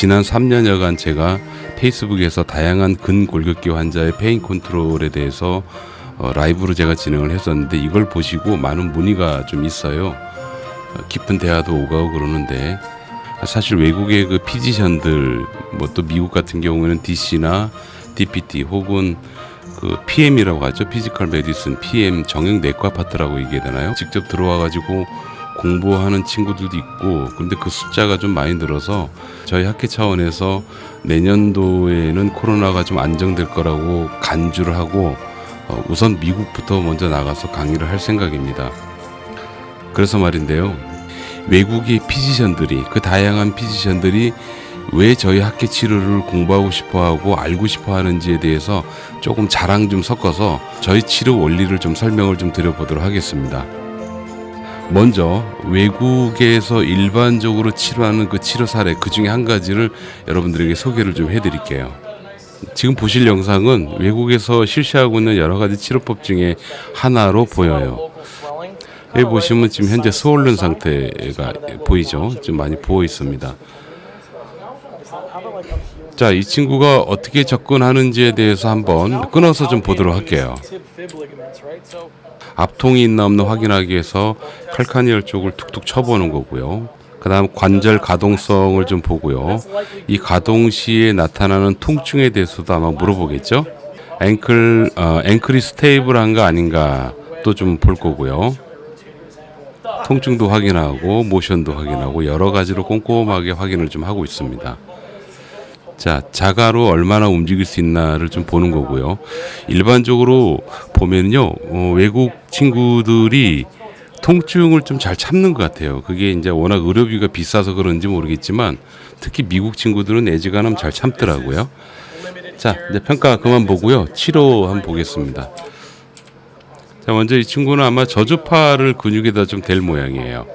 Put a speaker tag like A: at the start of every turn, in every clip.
A: 지난 3년여간 제가 페이스북에서 다양한 근골격계 환자의 페인 컨트롤에 대해서 어, 라이브로 제가 진행을 했었는데 이걸 보시고 많은 문의가 좀 있어요. 어, 깊은 대화도 오가고 그러는데 사실 외국의 그 피지션들 뭐 또 미국 같은 경우에는 DC나 DPT 혹은 그 PM이라고 하죠. 피지컬 메디슨 PM 정형 내과 파트라고 얘기해야 되나요? 직접 들어와 가지고 공부하는 친구들도 있고 근데 그 숫자가 좀 많이 늘어서 저희 학회 차원에서 내년도에는 코로나가 좀 안정될 거라고 간주를 하고 어, 우선 미국부터 먼저 나가서 강의를 할 생각입니다. 그래서 말인데요. 외국의 피지션들이 그 다양한 피지션들이 왜 저희 학회 치료를 공부하고 싶어 하고 알고 싶어 하는지에 대해서 조금 자랑 좀 섞어서 저희 치료 원리를 좀 설명을 좀 드려보도록 하겠습니다. 먼저 외국에서 일반적으로 치료하는 그 치료 사례 그 중에 한 가지를 여러분들에게 소개를 좀 해드릴게요. 지금 보실 영상은 외국에서 실시하고 있는 여러 가지 치료법 중에 하나로 보여요. 여기 보시면 지금 현재 스월른 상태가 보이죠? 좀 많이 부어 있습니다. 자, 이 친구가 어떻게 접근하는지에 대해서 한번 끊어서 좀 보도록 할게요. 앞통이 있나 없나 확인하기 위해서 칼카니얼 쪽을 툭툭 쳐보는 거고요. 그 다음 관절 가동성을 좀 보고요. 이 가동 시에 나타나는 통증에 대해서도 아마 물어보겠죠. 앵클 어, 앵클이 스테이블한가 아닌가 또 좀 볼 거고요. 통증도 확인하고 모션도 확인하고 여러 가지로 꼼꼼하게 확인을 좀 하고 있습니다. 자, 자가로 얼마나 움직일 수 있나를 좀 보는 거고요. 일반적으로 보면요, 어, 외국 친구들이 통증을 좀 잘 참는 것 같아요. 그게 이제 워낙 의료비가 비싸서 그런지 모르겠지만 특히 미국 친구들은 애지간하면 잘 참더라고요. 자, 이제 평가 그만 보고요. 치료 한번 보겠습니다. 자, 먼저 이 친구는 아마 저주파를 근육에다 좀 댈 모양이에요.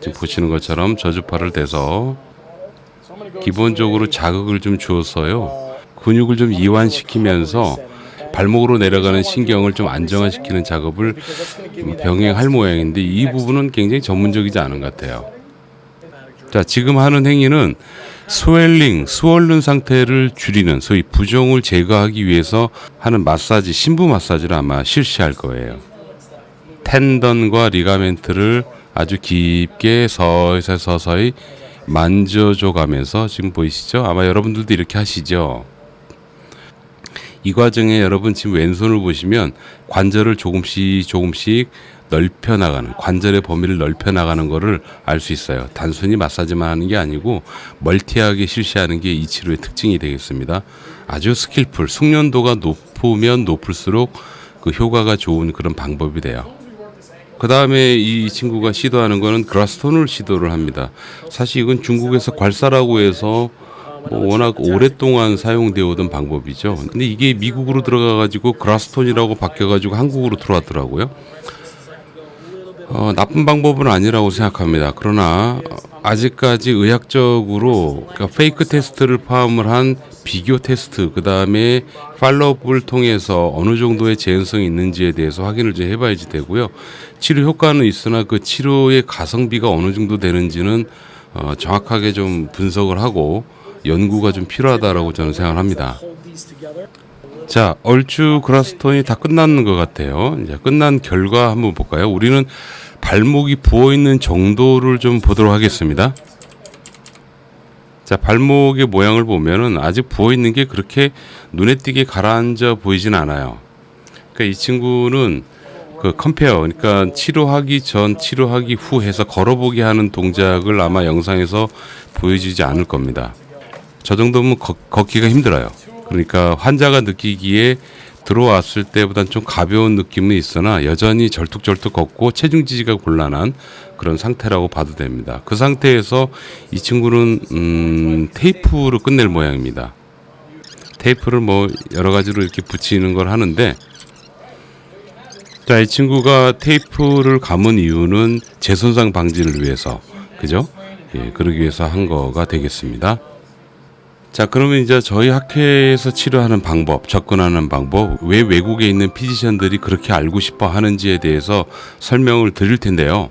A: 지금 보시는 것처럼 저주파를 대서 기본적으로 자극을 좀 주어서요. 근육을 좀 이완시키면서 발목으로 내려가는 신경을 좀 안정화시키는 작업을 병행할 모양인데 이 부분은 굉장히 전문적이지 않은 것 같아요. 자, 지금 하는 행위는 스웰링, 스월른 상태를 줄이는 소위 부종을 제거하기 위해서 하는 마사지, 신부 마사지를 아마 실시할 거예요. 텐던과 리가멘트를 아주 깊게 서서히 서서히 만져줘 가면서 지금 보이시죠? 아마 여러분들도 이렇게 하시죠? 이 과정에 여러분 지금 왼손을 보시면 관절을 조금씩 조금씩 넓혀 나가는 관절의 범위를 넓혀 나가는 거를 알 수 있어요. 단순히 마사지만 하는 게 아니고 멀티하게 실시하는 게 이 치료의 특징이 되겠습니다. 아주 스킬풀 숙련도가 높으면 높을수록 그 효과가 좋은 그런 방법이 돼요. 그 다음에 이 친구가 시도하는 거는 그라스톤을 시도를 합니다. 사실 이건 중국에서 괄사라고 해서 뭐 워낙 오랫동안 사용되어 오던 방법이죠. 근데 이게 미국으로 들어가 가지고 그라스톤이라고 바뀌어 가지고 한국으로 들어왔더라고요. 어, 나쁜 방법은 아니라고 생각합니다. 그러나 아직까지 의학적으로 그러니까 페이크 테스트를 포함을 한 비교 테스트 그 다음에 팔로업을 통해서 어느 정도의 재현성이 있는지에 대해서 확인을 좀 해봐야지 되고요. 치료 효과는 있으나 그 치료의 가성비가 어느 정도 되는지는 어, 정확하게 좀 분석을 하고 연구가 좀 필요하다라고 저는 생각합니다. 자, 얼추 그라스톤이 다 끝났는 것 같아요. 이제 끝난 결과 한번 볼까요? 우리는 발목이 부어 있는 정도를 좀 보도록 하겠습니다. 자, 발목의 모양을 보면은 아직 부어 있는 게 그렇게 눈에 띄게 가라앉아 보이진 않아요. 그러니까 이 친구는 그 컴페어, 그러니까 치료하기 전, 치료하기 후 해서 걸어보게 하는 동작을 아마 영상에서 보여주지 않을 겁니다. 저 정도면 걷, 걷기가 힘들어요. 그러니까 환자가 느끼기에 들어왔을 때보단 좀 가벼운 느낌은 있으나 여전히 절뚝절뚝 걷고 체중 지지가 곤란한 그런 상태라고 봐도 됩니다. 그 상태에서 이 친구는 음, 테이프로 끝낼 모양입니다. 테이프를 뭐 여러 가지로 이렇게 붙이는 걸 하는데 자, 이 친구가 테이프를 감은 이유는 재손상 방지를 위해서 그죠? 예, 그러기 위해서 한 거가 되겠습니다. 자, 그러면 이제 저희 학회에서 치료하는 방법, 접근하는 방법, 왜 외국에 있는 피지션들이 그렇게 알고 싶어 하는지에 대해서 설명을 드릴 텐데요.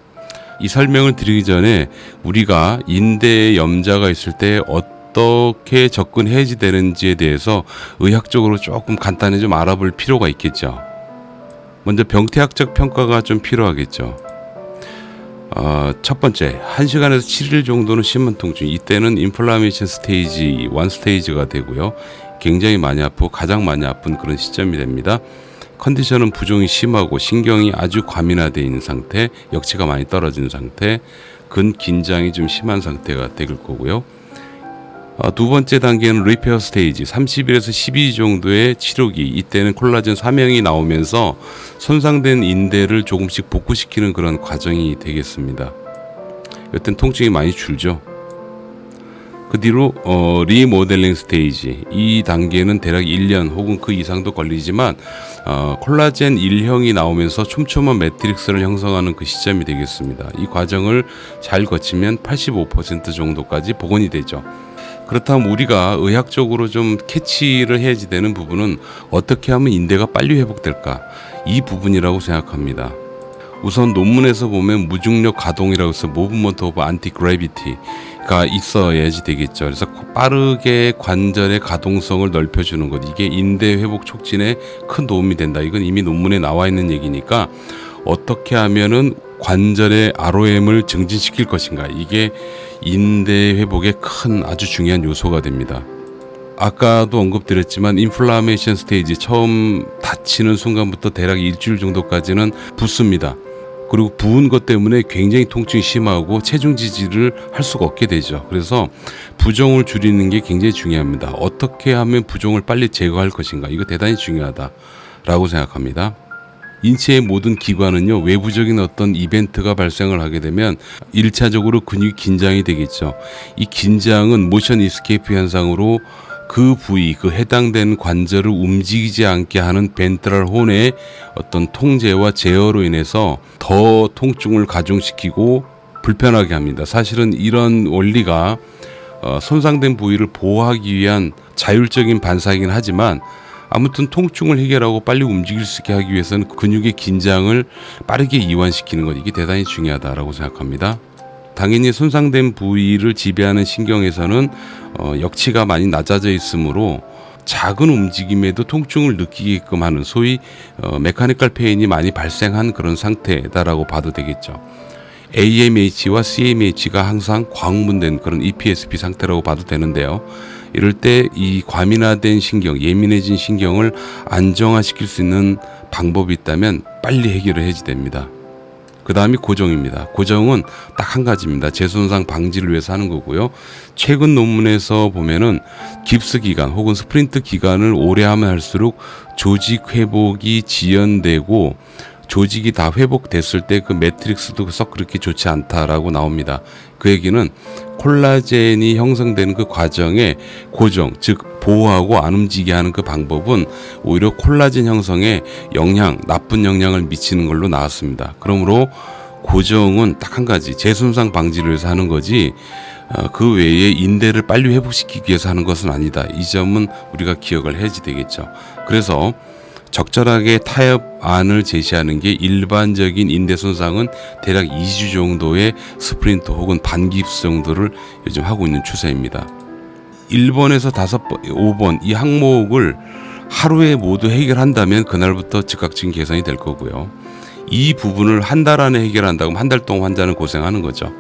A: 이 설명을 드리기 전에 우리가 인대에 염자가 있을 때 어떻게 접근 해지되는지에 대해서 의학적으로 조금 간단히 좀 알아볼 필요가 있겠죠. 먼저 병태학적 평가가 좀 필요하겠죠. 어, 첫 번째, 1시간에서 7일 정도는 심한 통증. 이때는 인플라메이션 스테이지 1 스테이지가 되고요. 굉장히 많이 아프고 가장 많이 아픈 그런 시점이 됩니다. 컨디션은 부종이 심하고 신경이 아주 과민화되어 있는 상태, 역치가 많이 떨어진 상태, 근 긴장이 좀 심한 상태가 될 거고요. 어, 두 번째 단계는 리페어 스테이지 30일에서 12일 정도의 치료기 이때는 콜라겐 사명이 나오면서 손상된 인대를 조금씩 복구시키는 그런 과정이 되겠습니다. 이땐 통증이 많이 줄죠. 그 뒤로 어, 리모델링 스테이지 이 단계는 대략 1년 혹은 그 이상도 걸리지만 어, 콜라겐 1형이 나오면서 촘촘한 매트릭스를 형성하는 그 시점이 되겠습니다. 이 과정을 잘 거치면 85% 정도까지 복원이 되죠. 그렇다면 우리가 의학적으로 좀 캐치를 해야지 되는 부분은 어떻게 하면 인대가 빨리 회복될까 이 부분이라고 생각합니다. 우선 논문에서 보면 무중력 가동이라고 해서 모브먼트 오브 안티 그래비티 가 있어야지 되겠죠. 그래서 빠르게 관절의 가동성을 넓혀주는 것 이게 인대 회복 촉진에 큰 도움이 된다. 이건 이미 논문에 나와 있는 얘기니까 어떻게 하면은 관절의 ROM을 증진시킬 것인가 이게 인대 회복에 큰 아주 중요한 요소가 됩니다. 아까도 언급드렸지만 인플라메이션 스테이지 처음 다치는 순간부터 대략 일주일 정도까지는 붓습니다. 그리고 부은 것 때문에 굉장히 통증이 심하고 체중 지지를 할 수가 없게 되죠. 그래서 부종을 줄이는 게 굉장히 중요합니다. 어떻게 하면 부종을 빨리 제거할 것인가 이거 대단히 중요하다라고 생각합니다. 인체의 모든 기관은요 외부적인 어떤 이벤트가 발생을 하게 되면 일차적으로 근육이 긴장이 되겠죠. 이 긴장은 모션 이스케이프 현상으로 그 부위, 그 해당된 관절을 움직이지 않게 하는 벤트럴 혼의 어떤 통제와 제어로 인해서 더 통증을 가중시키고 불편하게 합니다. 사실은 이런 원리가 어, 손상된 부위를 보호하기 위한 자율적인 반사이긴 하지만 아무튼 통증을 해결하고 빨리 움직일 수 있게 하기 위해서는 근육의 긴장을 빠르게 이완시키는 것 이게 대단히 중요하다라고 생각합니다. 당연히 손상된 부위를 지배하는 신경에서는 어, 역치가 많이 낮아져 있으므로 작은 움직임에도 통증을 느끼게끔 하는 소위 어, 메카니컬 페인이 많이 발생한 그런 상태다라고 봐도 되겠죠. AMH와 CMH가 항상 광분된 그런 EPSP 상태라고 봐도 되는데요. 이럴 때 이 과민화된 신경, 예민해진 신경을 안정화시킬 수 있는 방법이 있다면 빨리 해결을 해야 됩니다. 그 다음이 고정입니다. 고정은 딱 한 가지입니다. 재손상 방지를 위해서 하는 거고요. 최근 논문에서 보면은 깁스 기간 혹은 스프린트 기간을 오래 하면 할수록 조직 회복이 지연되고 조직이 다 회복됐을 때 그 매트릭스도 썩 그렇게 좋지 않다라고 나옵니다. 그 얘기는 콜라겐이 형성되는 그 과정에 고정, 즉 보호하고 안 움직이게 하는 그 방법은 오히려 콜라겐 형성에 영향, 나쁜 영향을 미치는 걸로 나왔습니다. 그러므로 고정은 딱 한 가지 재손상 방지를 위해서 하는 거지 어, 그 외에 인대를 빨리 회복시키기 위해서 하는 것은 아니다. 이 점은 우리가 기억을 해야지 되겠죠. 그래서 적절하게 타협안을 제시하는 게 일반적인 인대 손상은 대략 2주 정도의 스프린트 혹은 반깁스 정도를 요즘 하고 있는 추세입니다. 1번에서 5번, 5번 이 항목을 하루에 모두 해결한다면 그날부터 즉각적인 개선이 될 거고요. 이 부분을 한 달 안에 해결한다면 한달 동안 환자는 고생하는 거죠.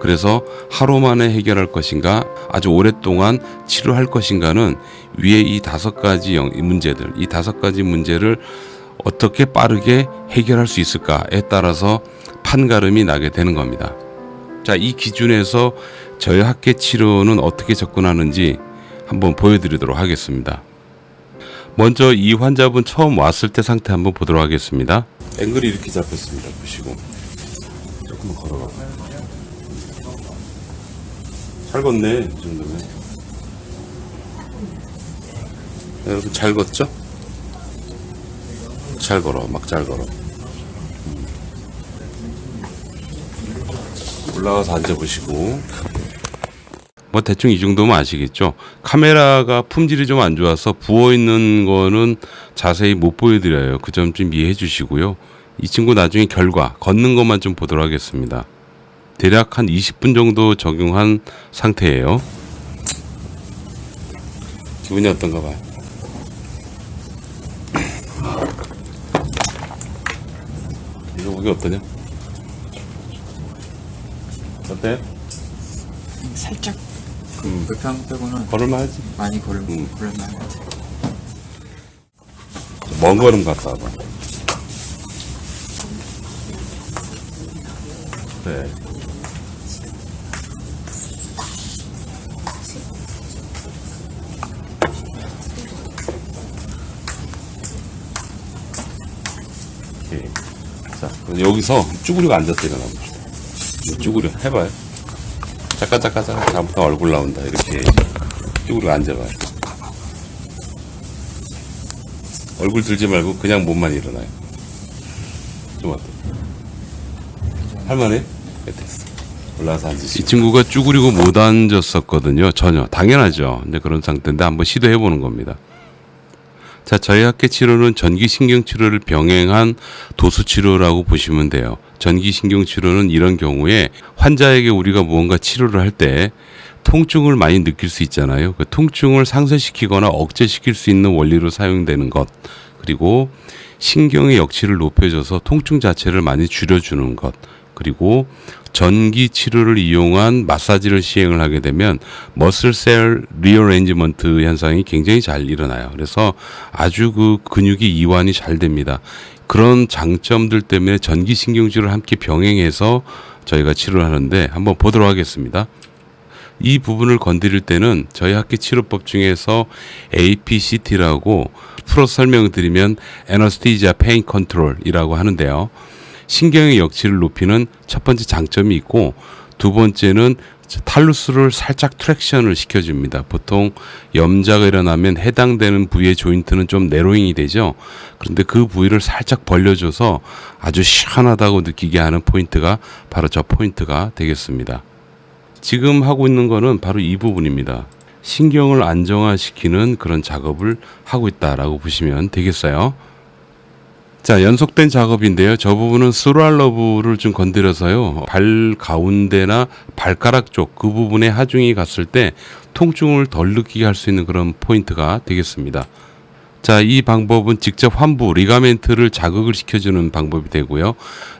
A: 그래서 하루 만에 해결할 것인가 아주 오랫동안 치료할 것인가는 위에 이 다섯 가지 영- 문제들 이 다섯 가지 문제를 어떻게 빠르게 해결할 수 있을까에 따라서 판가름이 나게 되는 겁니다. 자, 이 기준에서 저희 학계 치료는 어떻게 접근하는지 한번 보여드리도록 하겠습니다. 먼저 이 환자분 처음 왔을 때 상태 한번 보도록 하겠습니다. 앵글이 이렇게 잡혔습니다. 보시고 조금 걸어가. 잘 걷네 이 정도면. 여러분 잘 걷죠? 잘 걸어, 막 잘 걸어. 음. 올라가서 앉아보시고. 뭐 대충 이 정도면 아시겠죠? 카메라가 품질이 좀 안 좋아서 부어 있는 거는 자세히 못 보여드려요. 그 점 좀 이해해 주시고요. 이 친구 나중에 결과 걷는 것만 좀 보도록 하겠습니다. 대략 한 20분 정도 적용한 상태예요. 기분이 어떤가 봐요. 이거 보기 어떠냐? 어때?
B: 살짝 그
A: 음.
B: 불평 빼고는
A: 걸을만 하지?
B: 많이 걸을
A: 음.
B: 걸을만 것 같아.
A: 먼 걸음 갔다 와봐. 네. 여기서 쭈구리가 앉아서 일어나 봅시다. 쭈구리 해봐요. 잠깐. 다음부터 얼굴 나온다. 이렇게 쭈구리가 앉아봐요. 얼굴 들지 말고 그냥 몸만 일어나요. 좀 어때? 할만해? 네, 됐어. 올라와서 앉으시고. 이 친구가 쭈그리고 못 앉았었거든요. 전혀. 당연하죠. 근데 그런 상태인데 한번 시도해 보는 겁니다. 자, 저희 학계 치료는 전기신경 치료를 병행한 도수 치료라고 보시면 돼요. 전기신경 치료는 이런 경우에 환자에게 우리가 무언가 치료를 할 때 통증을 많이 느낄 수 있잖아요. 그 통증을 상쇄시키거나 억제시킬 수 있는 원리로 사용되는 것. 그리고 신경의 역치를 높여줘서 통증 자체를 많이 줄여주는 것. 그리고 전기 치료를 이용한 마사지를 시행을 하게 되면 머슬셀 리어레인지먼트 현상이 굉장히 잘 일어나요. 그래서 아주 그 근육이 이완이 잘 됩니다. 그런 장점들 때문에 전기 신경질을 함께 병행해서 저희가 치료를 하는데 한번 보도록 하겠습니다. 이 부분을 건드릴 때는 저희 학계 치료법 중에서 APCT라고 풀어 설명드리면 Anesthesia Pain Control이라고 하는데요. 신경의 역치를 높이는 첫 번째 장점이 있고 두 번째는 탈루스를 살짝 트랙션을 시켜줍니다. 보통 염자가 일어나면 해당되는 부위의 조인트는 좀 내로잉이 되죠. 그런데 그 부위를 살짝 벌려줘서 아주 시원하다고 느끼게 하는 포인트가 바로 저 포인트가 되겠습니다. 지금 하고 있는 거는 바로 이 부분입니다. 신경을 안정화시키는 그런 작업을 하고 있다라고 보시면 되겠어요. 자, 연속된 작업인데요. 저 부분은 스루알러브를 좀 건드려서요. 발 가운데나 발가락 쪽 그 부분에 하중이 갔을 때 통증을 덜 느끼게 할 수 있는 그런 포인트가 되겠습니다. 자, 이 방법은 직접 환부, 리가멘트를 자극을 시켜주는 방법이 되고요.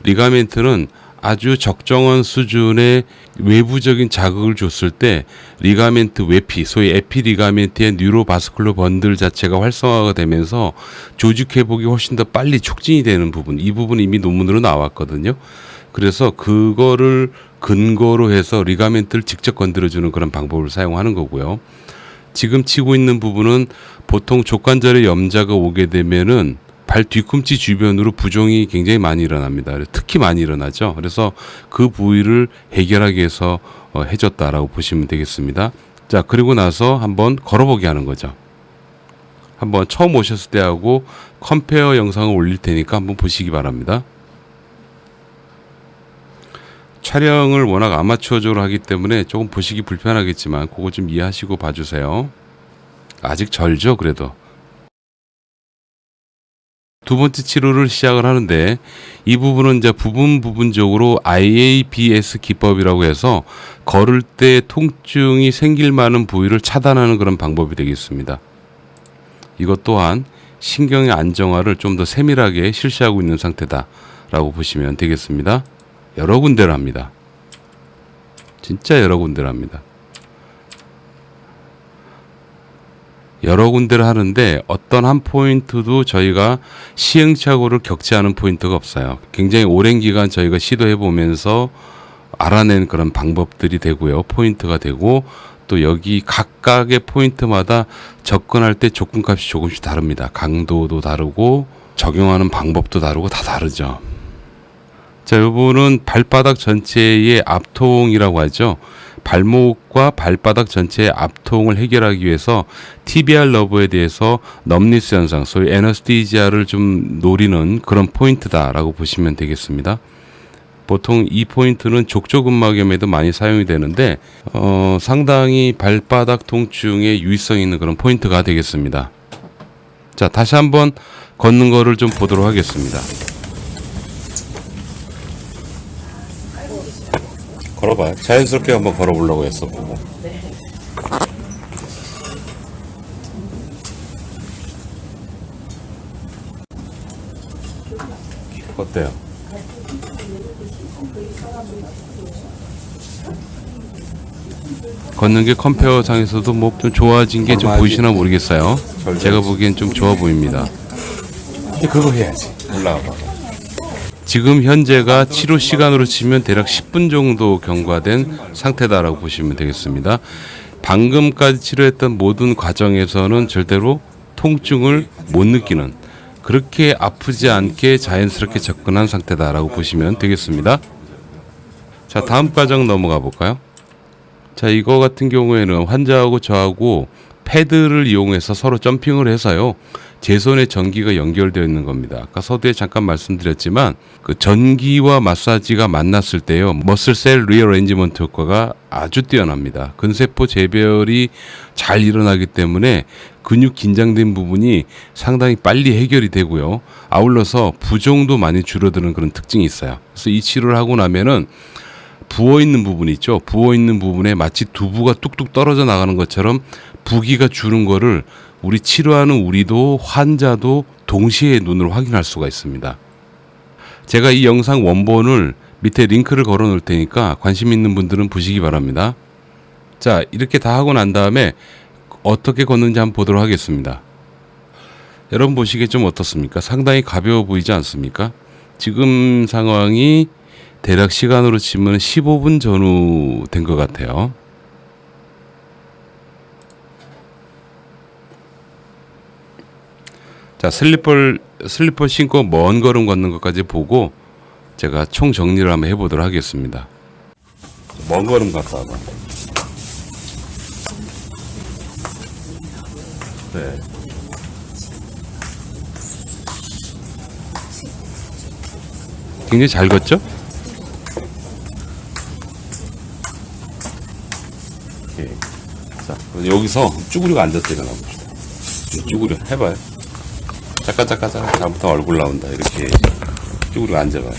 A: 리가멘트는 아주 적정한 수준의 외부적인 자극을 줬을 때 리가멘트 외피, 소위 에피 리가멘트의 뉴로바스쿨러 번들 자체가 활성화가 되면서 조직 회복이 훨씬 더 빨리 촉진이 되는 부분, 이 부분 이미 논문으로 나왔거든요. 그래서 그거를 근거로 해서 리가멘트를 직접 건드려주는 그런 방법을 사용하는 거고요. 지금 치고 있는 부분은 보통 족관절에 염자가 오게 되면은 발 뒤꿈치 주변으로 부종이 굉장히 많이 일어납니다. 특히 많이 일어나죠. 그래서 그 부위를 해결하기 위해서 어, 해줬다라고 보시면 되겠습니다. 자, 그리고 나서 한번 걸어보게 하는 거죠. 한번 처음 오셨을 때하고 컴페어 영상을 올릴 테니까 한번 보시기 바랍니다. 촬영을 워낙 아마추어적으로 하기 때문에 조금 보시기 불편하겠지만 그거 좀 이해하시고 봐주세요. 아직 절죠, 그래도. 두 번째 치료를 시작을 하는데 이 부분은 이제 부분 부분적으로 IABS 기법이라고 해서 걸을 때 통증이 생길 만한 부위를 차단하는 그런 방법이 되겠습니다. 이것 또한 신경의 안정화를 좀 더 세밀하게 실시하고 있는 상태다라고 보시면 되겠습니다. 여러 군데를 합니다. 진짜 여러 군데를 합니다. 여러 군데를 하는데 어떤 한 포인트도 저희가 시행착오를 않은 포인트가 없어요. 굉장히 오랜 기간 저희가 시도해 보면서 알아낸 그런 방법들이 되고요. 포인트가 되고 또 여기 각각의 포인트마다 접근할 때 조건값이 조금씩 다릅니다. 강도도 다르고 적용하는 방법도 다르고 다 다르죠. 자, 이 부분은 발바닥 전체의 압통이라고 하죠. 발목과 발바닥 전체의 압통을 해결하기 위해서 TBR 러브에 대해서 넘니스 현상, 소위 에너스티지아를 좀 노리는 그런 포인트다라고 보시면 되겠습니다. 보통 이 포인트는 족저근막염에도 많이 사용이 되는데 어, 상당히 발바닥 통증에 유의성 있는 그런 포인트가 되겠습니다. 자, 다시 한번 걷는 거를 좀 보도록 하겠습니다. 걸어봐요. 자연스럽게 한번 걸어보려고 했어 보고. 어때요? 걷는 게 컴페어 상에서도 뭐 좀 좋아진 게 좀 보이시나 모르겠어요. 제가 보기엔 좀 좋아 보입니다. 그거 해야지. 올라와 봐. 지금 현재가 치료 시간으로 치면 대략 10분 정도 경과된 상태다라고 보시면 되겠습니다. 방금까지 치료했던 모든 과정에서는 절대로 통증을 못 느끼는 그렇게 아프지 않게 자연스럽게 접근한 상태다라고 보시면 되겠습니다. 자, 다음 과정 넘어가 볼까요? 자, 이거 같은 경우에는 환자하고 저하고 패드를 이용해서 서로 점핑을 해서요. 제 손에 전기가 연결되어 있는 겁니다. 아까 서두에 잠깐 말씀드렸지만 그 전기와 마사지가 만났을 때요. 머슬셀 리어레인지먼트 효과가 아주 뛰어납니다. 근세포 재별이 잘 일어나기 때문에 근육 긴장된 부분이 상당히 빨리 해결이 되고요. 아울러서 부종도 많이 줄어드는 그런 특징이 있어요. 그래서 이 치료를 하고 나면은 부어 있는 부분 있죠. 부어 있는 부분에 마치 두부가 뚝뚝 떨어져 나가는 것처럼 부기가 주는 거를 우리 치료하는 우리도 환자도 동시에 눈으로 확인할 수가 있습니다. 제가 이 영상 원본을 밑에 링크를 걸어 놓을 테니까 관심 있는 분들은 보시기 바랍니다. 자, 이렇게 다 하고 난 다음에 어떻게 걷는지 한번 보도록 하겠습니다. 여러분 보시기에 좀 어떻습니까? 상당히 가벼워 보이지 않습니까? 지금 상황이 대략 시간으로 치면 15분 전후 된 것 같아요. 자, 슬리퍼 슬리퍼 신고 먼 걸음 걷는 것까지 보고 제가 총 정리를 한번 해보도록 하겠습니다. 먼 걸음 갔다 와봐. 네. 굉장히 잘 걷죠? 자, 그럼 여기서 앉았다 일어나 봅시다. 쭈그려 해봐요. 잠깐 잠깐 잠깐 다음부터 얼굴 나온다 이렇게 쭈그리고 앉아봐요.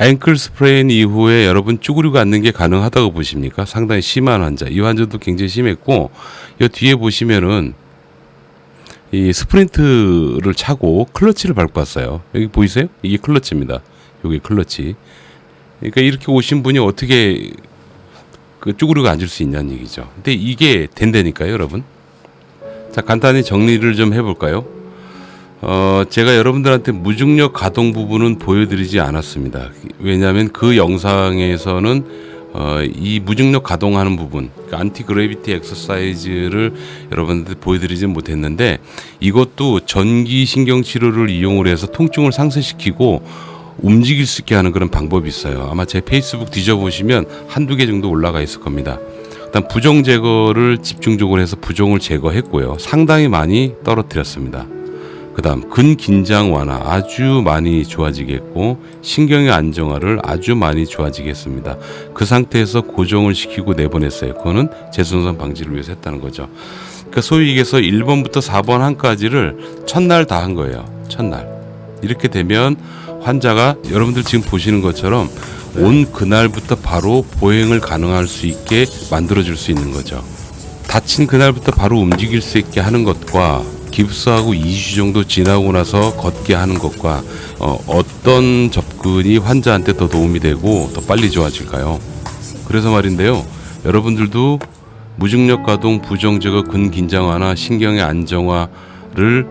A: 앵클 스프레인 이후에 여러분 쭈그리고 앉는 게 가능하다고 보십니까? 상당히 심한 환자. 이 환자도 굉장히 심했고 이 뒤에 보시면은 이 스프린트를 차고 클러치를 밟고 왔어요. 여기 보이세요? 이게 클러치입니다. 여기 클러치. 그러니까 이렇게 오신 분이 어떻게 그 쭈그리고 앉을 수 있냐는 얘기죠. 근데 이게 된다니까요, 여러분. 자, 간단히 정리를 좀 해볼까요? 어, 제가 여러분들한테 무중력 가동 부분은 보여드리지 않았습니다. 왜냐하면 그 영상에서는 어, 이 무중력 가동하는 부분, 그 안티 그래비티 엑서사이즈를 여러분들 보여드리지 못했는데 이것도 전기 신경 치료를 이용을 해서 통증을 상쇄시키고 움직일 수 있게 하는 그런 방법이 있어요. 아마 제 페이스북 뒤져보시면 한두 개 정도 올라가 있을 겁니다. 일단 부종 제거를 집중적으로 해서 부종을 제거했고요. 상당히 많이 떨어뜨렸습니다. 그 다음 근긴장 완화 아주 많이 좋아지겠고 신경의 안정화를 아주 많이 좋아지겠습니다. 그 상태에서 고정을 시키고 내보냈어요. 그거는 재손상 방지를 위해서 했다는 거죠. 그러니까 소위 얘기해서 1번부터 4번 한까지를 첫날 다 한 거예요. 첫날. 이렇게 되면 환자가 여러분들 지금 보시는 것처럼 온 그날부터 바로 보행을 가능할 수 있게 만들어 줄 수 있는 거죠. 다친 그날부터 바로 움직일 수 있게 하는 것과 깁스하고 2주 정도 지나고 나서 걷게 하는 것과 어, 떤 접근이 환자한테 더 도움이 되고 더 빨리 좋아질까요? 그래서 말인데요. 여러분들도 무중력 가동, 부정 제거, 근긴장 완화, 신경의 안정화를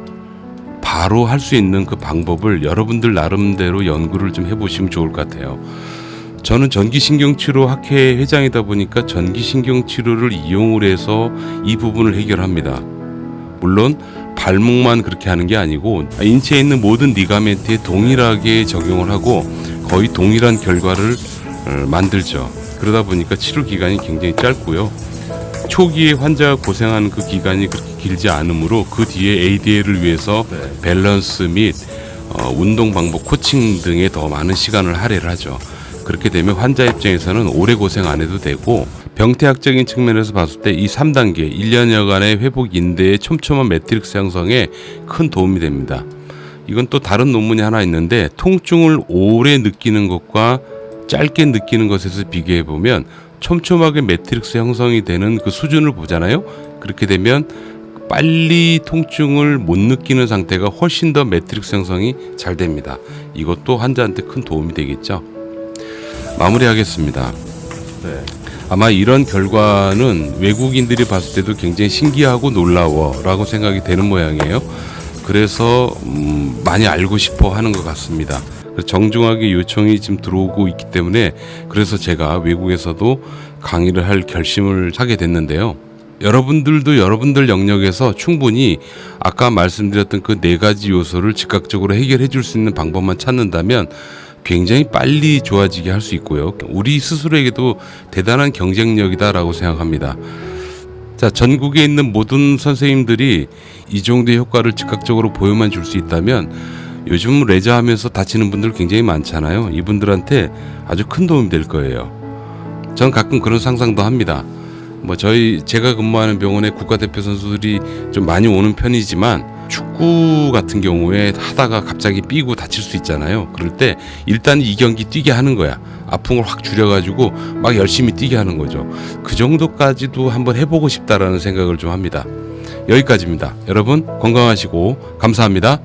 A: 바로 할 수 있는 그 방법을 여러분들 나름대로 연구를 좀 해보시면 좋을 것 같아요. 저는 전기신경치료 학회 회장이다 보니까 전기신경치료를 이용을 해서 이 부분을 해결합니다. 물론 발목만 그렇게 하는 게 아니고 인체에 있는 모든 리가멘트에 동일하게 적용을 하고 거의 동일한 결과를 어, 만들죠. 그러다 보니까 치료 기간이 굉장히 짧고요. 초기에 환자가 고생하는 그 기간이 그렇게 길지 않으므로 그 뒤에 ADL을 위해서 밸런스 및 어, 운동 방법 코칭 등에 더 많은 시간을 할애를 하죠. 그렇게 되면 환자 입장에서는 오래 고생 안 해도 되고 병태학적인 측면에서 봤을 때 이 3단계 1년여간의 회복 인대의 촘촘한 매트릭스 형성에 큰 도움이 됩니다. 이건 또 다른 논문이 하나 있는데 통증을 오래 느끼는 것과 짧게 느끼는 것에서 비교해 보면 촘촘하게 매트릭스 형성이 되는 그 수준을 보잖아요. 그렇게 되면 빨리 통증을 못 느끼는 상태가 훨씬 더 매트릭스 형성이 잘 됩니다. 이것도 환자한테 큰 도움이 되겠죠. 마무리하겠습니다. 아마 이런 결과는 외국인들이 봤을 때도 굉장히 신기하고 놀라워라고 생각이 되는 모양이에요. 그래서 음, 많이 알고 싶어 하는 것 같습니다. 정중하게 요청이 지금 들어오고 있기 때문에 그래서 제가 외국에서도 강의를 할 결심을 하게 됐는데요. 여러분들도 여러분들 영역에서 충분히 아까 말씀드렸던 그 네 가지 요소를 즉각적으로 해결해 줄 수 있는 방법만 찾는다면 굉장히 빨리 좋아지게 할 수 있고요. 우리 스스로에게도 대단한 경쟁력이다라고 생각합니다. 자, 전국에 있는 모든 선생님들이 이 정도의 효과를 즉각적으로 보여만 줄 수 있다면 요즘 레저 하면서 다치는 분들 굉장히 많잖아요. 이분들한테 아주 큰 도움이 될 거예요. 전 가끔 그런 상상도 합니다. 뭐 저희 제가 근무하는 병원에 국가대표 선수들이 좀 많이 오는 편이지만 축구 같은 경우에 하다가 갑자기 삐고 다칠 수 있잖아요. 그럴 때 일단 이 경기 뛰게 하는 거야. 걸확 줄여가지고 막 열심히 뛰게 하는 거죠. 그 정도까지도 한번 해보고 싶다라는 생각을 좀 합니다. 여기까지입니다. 여러분 건강하시고 감사합니다.